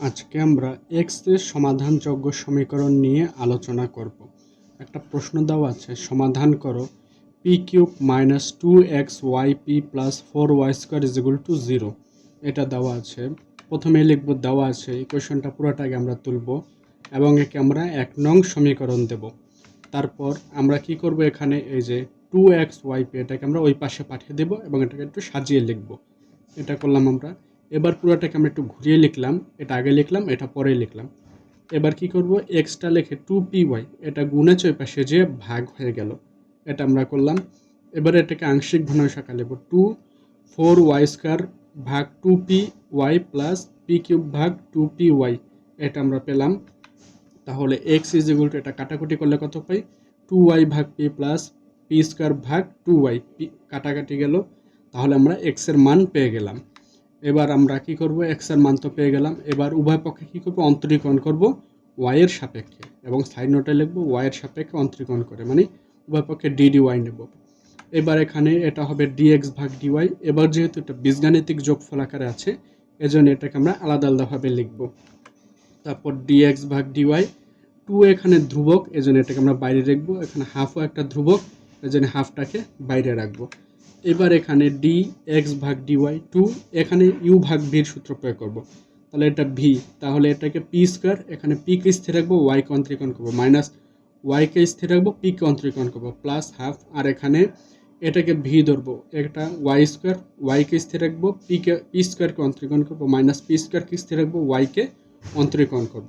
আজকে আমরা এক্সের সমাধানযোগ্য সমীকরণ নিয়ে আলোচনা করব। একটা প্রশ্ন দেওয়া আছে, সমাধান করো। P cube minus two X Y P plus four Y square is equal to zero. এটা দেওয়া আছে। প্রথমে লিখব, দেওয়া আছে। এই কোয়েশনটা পুরোটাকে আমরা তুলব এবং একে আমরা এক নং সমীকরণ দেব। তারপর আমরা কি করব এখানে? এই যে টু এক্স ওয়াই পি, এটাকে আমরা ওই পাশে পাঠিয়ে দেব এবং এটাকে একটু সাজিয়ে লিখব। এটা করলাম আমরা এবার পুরোটাকে আমরা একটু ঘুরিয়ে লিখলাম, এটা আগে লিখলাম, এটা পরে লিখলাম। এবার কি করব, এক্সটা লিখে টু পি ওয়াই, এটা গুণে ওই পাশে যে ভাগ হয়ে গেল, এটা আমরা করলাম। এবার এটাকে আংশিক ঘনশাখা লিখব, টু ফোর ওয়াই স্কোয়ার ভাগ two P Y plus P cube ভাগ টু পি ওয়াই, এটা আমরা পেলাম। তাহলে এক্স ইজ ইকুয়াল টু, এটা কাটাকুটি করলে কত পাই? টু ওয়াই ভাগ পি প্লাস পি স্কোয়ার ভাগ টু ওয়াই, পি কাটাকাটি গেল। তাহলে আমরা এক্সের মান পেয়ে গেলাম। এবার আমরা কি করব? এক্সের মান তো পেয়ে গেলাম। এবার উভয় পক্ষে কি করব? অন্তরীকরণ করব ওয়াই এর সাপেক্ষে এবং সাইড নোটে লিখব ওয়াই এর সাপেক্ষে অন্তরীকরণ করে। মানে উভয় পক্ষে ডি ওয়াই নেব। এবার এখানে এটা হবে ডিএক্স ভাগ ডিওয়াই এবার যেহেতু এটা বীজগাণিতিক যোগফল আকারে আছে, এজন্য এটাকে আমরা আলাদা আলাদাভাবে লিখব। তারপর ডিএক্স ভাগ ডিওয়াই টু এখানে ধ্রুবক, এজন্য এটাকে আমরা বাইরে রাখব এখানে হাফও একটা ধ্রুবক, এজন্য হাফটাকে বাইরে রাখব। এবার এখানে ডি এক্স ভাগ ডিওয়াই টু এখানে ইউ ভাগ ভির সূত্র প্রয়োগ করব। তাহলে এটা ভি তাহলে এটাকে পি স্কোয়ার এখানে পিকে স্থির রাখব ওয়াইকে অন্তরীকরণ করব মাইনাস ওয়াইকে স্থির রাখব পিকে অন্তরীকরণ করব প্লাস হাফ আর এখানে এটাকে ভি ধরবো এটা ওয়াই স্কোয়ার ওয়াইকে স্থির রাখব পিকে পি স্কোয়ারকে অন্তরীকরণ করব মাইনাস পি স্কোয়ারকে স্থির রাখব ওয়াইকে অন্তরীকরণ করব।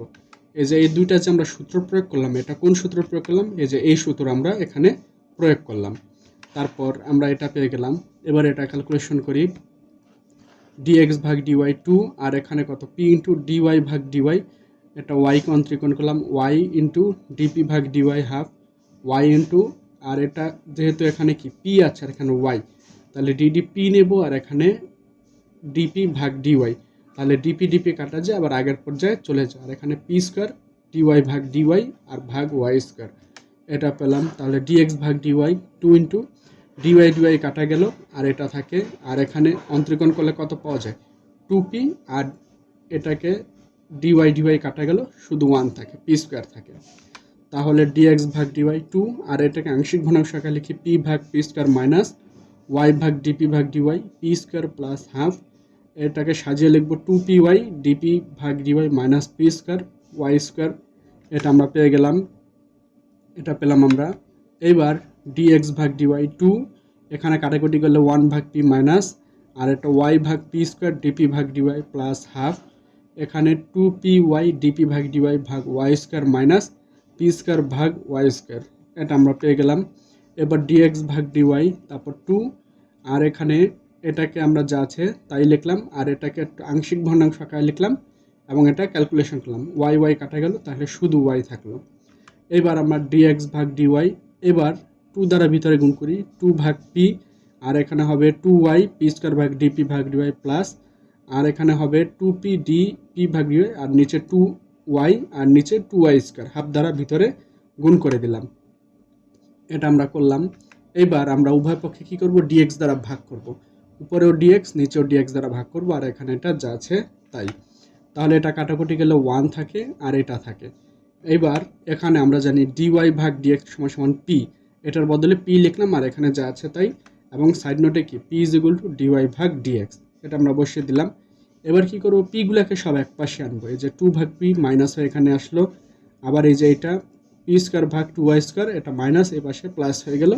এই যে এই দুইটা যে আমরা সূত্র প্রয়োগ করলাম, এটা কোন সূত্র প্রয়োগ করলাম? এই যে এই সূত্র আমরা এখানে প্রয়োগ করলাম। তারপর আমরা এটা পেয়ে গেলাম। এবার এটা ক্যালকুলেশন করি। ডিএক্স ভাগ ডিওয়াই টু আর এখানে কত? পি ইন্টু ডিওয়াই ভাগ ডিওয়াই এটা ওয়াইকে অন্তরীকরণ করলাম। ওয়াই ইন্টু ডিপি ভাগ D Y half Y into আর এটা যেহেতু এখানে কি? পি আছে, আর এখানে ওয়াই তাহলে ডিডি পি নেব, আর এখানে ডিপি ভাগ ডিওয়াই তাহলে ডিপি ডিপি কাটা যায়, আবার আগের পর্যায়ে চলে যায়। আর এখানে পি স্কোয়ার ডিওয়াই ভাগ ডিওয়াই আর ভাগ ওয়াই স্কোয়ার এটা পেলাম। তাহলে ডিএক্স ভাগ D Y two into D Y D Y কাটা গেল, আর এটা থাকে, আর এখানে অন্তরীকরণ করলে কত পাওয়া যায়? টু পি আর এটাকে ডিওয়াই ডিওয়াই কাটা গেল, শুধু ওয়ান থাকে পি স্কোয়ার থাকে। তাহলে ডিএক্স ভাগ ডিওয়াই টু আর এটাকে আংশিক ঘনক লিখি পি ভাগ পি স্কোয়ার মাইনাস ওয়াই ভাগ ডিপি ভাগ D Y P square plus half এটাকে সাজিয়ে লিখব two P Y D P ভাগ D Y minus P square Y square এটা আমরা পেয়ে গেলাম, এটা পেলাম আমরা। এবার ডিএক্স ভাগ ডিওয়াই টু এখানে কাটাকুটি করলে ওয়ান ভাগ পি মাইনাস আর একটা ওয়াই ভাগ পি স্কোয়ার ডিপি ভাগ ডিওয়াই প্লাস হাফ এখানে two P Y D P ভাগ ডিওয়াই ভাগ Y square minus P square ভাগ ওয়াই স্কোয়ার এটা আমরা পেয়ে গেলাম। এবার ডিএক্স ভাগ ডিওয়াই তারপর টু আর এখানে এটাকে আমরা যা আছে তাই লিখলাম, আর এটাকে আংশিক ভগ্নাংশ আকারে লিখলাম, এবং এটা ক্যালকুলেশন করলাম। ওয়াই ওয়াই কাটা গেল, তাহলে শুধু ওয়াই থাকল। এবার আমরা ডিএক্স ভাগ ডিওয়াই এবার টু দ্বারা ভিতরে গুণ করি টু ভাগ পি আর এখানে হবে টু ওয়াই পি স্কোয়ার ভাগ ডিপি ভাগ ডিওয়াই প্লাস আর এখানে হবে টু পি ডি পি ভাগ ডিওয়াই আর নিচে টু ওয়াই আর নিচে টু ওয়াই স্কোয়ার হাফ দ্বারা ভিতরে গুণ করে দিলাম। এটা আমরা করলাম। এবার আমরা উভয় পক্ষে কী করব? ডিএক্স দ্বারা ভাগ করব। উপরেও ডিএক্স নিচেও ডিএক্স দ্বারা ভাগ করব, আর এখানে এটা যা আছে তাই। তাহলে এটা কাটাকুটি গেলে ওয়ান থাকে, আর এটা থাকে। এবার এখানে আমরা জানি ডিওয়াই ভাগ ডিএক্স সমান সমান পি এটার বদলে পি লিখলাম আর এখানে যা আছে তাই। এবং সাইড নোটে কি? P is equal to D Y ভাগ ডিএক্স এটা আমরা বসিয়ে দিলাম। এবার কি করব? পিগুলোকে সব এক পাশে আনব। এই যে টু ভাগ পি মাইনাস হয়ে এখানে আসলো। আবার এই যে এটা পি স্কোয়ার ভাগ টু ওয়াই স্কোয়ার এটা মাইনাস এই পাশে প্লাস হয়ে গেল।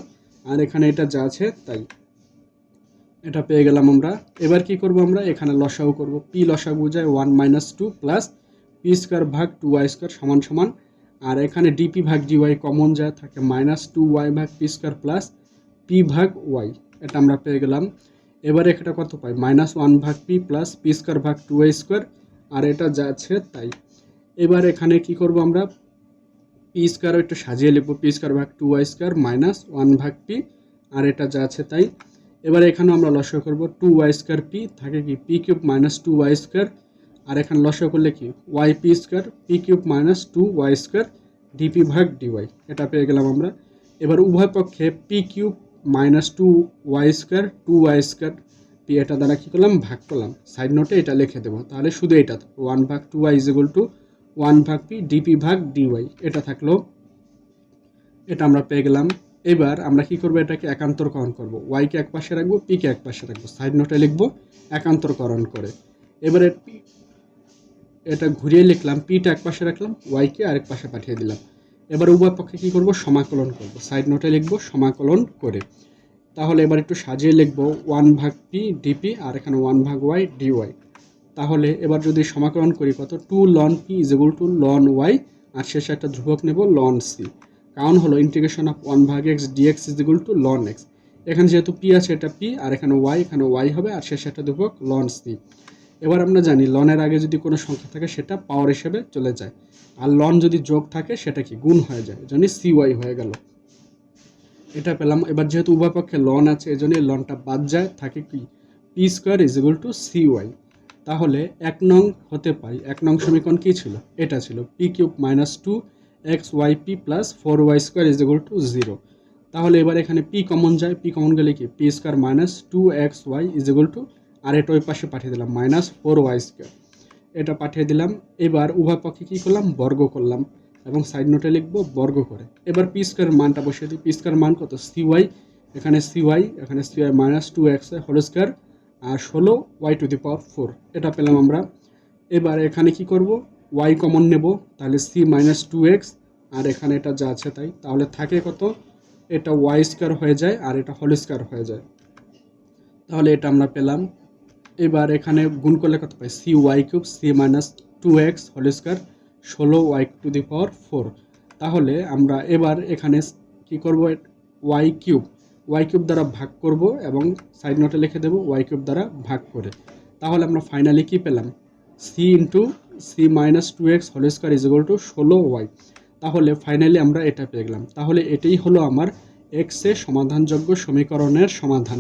আর এখানে এটা যা আছে তাই। এটা পেয়ে গেলাম আমরা। এবার কি করব আমরা? এখানে লসাগু করব। পি লসাগু যায় one minus two plus P square ভাগ টু ওয়াই স্কোয়ার সমান সমান আর এখানে ডিপি ভাগ ডিওয়াই কমন যায় থাকে মাইনাস টু ওয়াই ভাগ পি স্কোয়ার প্লাস পি ভাগ ওয়াই এটা আমরা পেয়ে গেলাম। এবার এটা কত পাই? মাইনাস ওয়ান ভাগ পি প্লাস পি স্কোয়ার ভাগ টু ওয়াই স্কোয়ার আর এটা যা আছে তাই। এবার এখানে কি করব আমরা? পি স্কোয়ার একটু সাজিয়ে লিখব পি স্কোয়ার ভাগ two Y square minus one ভাগ পি আর এটা যা আছে তাই। এবার এখানেও আমরা লক্ষ্য করব টু ওয়াই স্কোয়ার পি থাকে কি? P cube minus two Y square আর এখানে লক্ষ্য করলে কি Y P square P cube minus two Y square D P ভাগ ডিওয়াই এটা পেয়ে গেলাম আমরা। এবার উভয় পক্ষে P cube minus two Y square two Y square P এটা দ্বারা কী করলাম? ভাগ করলাম। সাইড নোটে এটা লিখে দেবো। তাহলে শুধু এটা। ওয়ান ভাগ two Y is two one ভাগ পি ডিপি ভাগ ডিওয়াই এটা থাকল। এটা আমরা পেয়ে গেলাম। এবার আমরা কি করব? এটাকে একান্তরকরণ করব। ওয়াইকে এক পাশে রাখব পিকে এক পাশে রাখব। সাইড নোটে লিখব, একান্তরকরণ করে। এবারে এটা ঘুরিয়ে লিখলাম পিটা এক পাশে রাখলাম ওয়াইকে আরেক পাশে পাঠিয়ে দিলাম। এবার উভয় পক্ষে কী করব? সমাকলন করব। সাইড নোটে লিখব, সমাকলন করে। তাহলে এবার একটু সাজিয়ে লিখব ওয়ান ভাগ পি ডিপি আর এখানে ওয়ান ভাগ ওয়াই ডিওয়াই তাহলে এবার যদি সমাকলন করি, কত? Two ln P is equal to ln Y আর শেষে একটা ধ্রুবক নেব লন সি কারণ হলো ইন্টিগ্রেশন অফ ওয়ান ভাগ X D X is equal to ln X এখানে যেহেতু পি আছে, এটা পি আর এখানে ওয়াই এখানে ওয়াই হবে, আর শেষে একটা ধ্রুবক লন সি এবার আমরা জানি, লনের আগে যদি কোনো সংখ্যা থাকে, সেটা পাওয়ার হিসেবে চলে যায়। আর লন যদি যোগ থাকে, সেটা কি? গুণ হয়ে যায়। এজন্য সি ওয়াই হয়ে গেল। এটা পেলাম। এবার যেহেতু উভয় পক্ষে লন আছে এজন্য এই লনটা বাদ যায়। থাকে কি? P square is equal to C Y তাহলে এক নং হতে পাই এক নং সমীকরণ কী ছিল? এটা ছিল। P cube minus two X Y P plus four Y square is equal to zero তাহলে এবার এখানে পি কমন যায়। পি কমন গেলে কি? P square minus two X Y is equal to আর এটা ওই পাশে পাঠিয়ে দিলাম মাইনাস ফোর ওয়াই স্কোয়ার এটা পাঠিয়ে দিলাম, এবার উভয় পক্ষে কী করলাম? বর্গ করলাম এবং সাইড নোটে লিখব বর্গ করে। এবার পি স্কোয়ার মানটা বসিয়ে দিই। পি স্কোয়ার মান কত? সি ওয়াই এখানে সি ওয়াই এখানে C Y minus two X whole square আর ষোলো Y to the power four এটা পেলাম আমরা। এবার এখানে কি করব? ওয়াই কমন নেব, তাহলে সি মাইনাস টু এক্স আর এখানে এটা যা আছে তাই। তাহলে থাকে কত? এটা ওয়াই স্কোয়ার হয়ে যায়, আর এটা হোল স্কোয়ার হয়ে যায়। তাহলে এটা আমরা পেলাম এবার এখানে গুণ করলে কত পাই? C Y cube C minus two X whole square ষোলো Y to the power four তাহলে আমরা এবার এখানে কি করব? ওয়াই কিউব ওয়াই কিউব দ্বারা ভাগ করব এবং সাইড নোটে লিখে দেবো ওয়াই কিউব দ্বারা ভাগ করে। তাহলে আমরা ফাইনালি কি পেলাম? C into C minus two X whole square is equal to ষোলো ওয়াই তাহলে ফাইনালি আমরা এটা পেয়ে গেলাম। তাহলে এটাই হলো আমার এক্সের সমাধানযোগ্য সমীকরণের সমাধান।